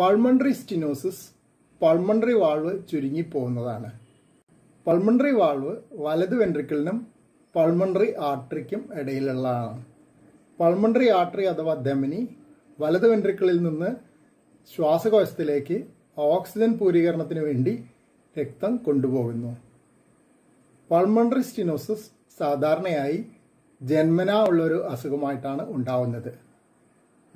Pulmonary stenosis pulmonary valve ചുരുങ്ങിപ്പോകുന്നതാണ് pulmonary valve വലത് വെൻട്രിക്കിളിനും പൾമണറി ആർട്ടറിക്കും ഇടയിലുള്ളതാണ്. പൾമണറി ആർട്ടറി അഥവാ ധമനി വലത് വെൻട്രിക്കിളിൽ നിന്ന് ശ്വാസകോശത്തിലേക്ക് ഓക്സിജൻ പൂരീകരണത്തിന് വേണ്ടി രക്തം കൊണ്ടുപോകുന്നു. പൾമണറി സ്റ്റിനോസിസ് സാധാരണയായി ജന്മനാ ഉള്ളൊരു അസുഖമായിട്ടാണ് ഉണ്ടാവുന്നത്.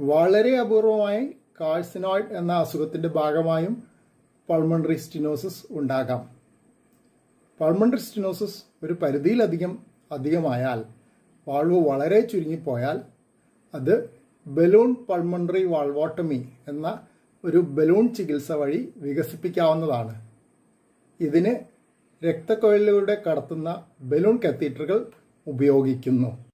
വളരെ അപൂർവമായി കാഴ്സിനോയിഡ് എന്ന അസുഖത്തിന്റെ ഭാഗമായും പൾമണറി സ്റ്റിനോസിസ് ഉണ്ടാകാം. പൾമണറി സ്റ്റിനോസിസ് ഒരു പരിധിയിലധികം അധികമായാൽ വാൾവ് വളരെ ചുരുങ്ങിപ്പോയാൽ അത് ബലൂൺ പൾമണറി വാൾവോട്ടമി എന്ന ഒരു ബലൂൺ ചികിത്സ വഴി വികസിപ്പിക്കാവുന്നതാണ്. ഇതിന് രക്തക്കൊഴലിലൂടെ കടത്തുന്ന ബലൂൺ കത്തീറ്ററുകൾ ഉപയോഗിക്കുന്നു.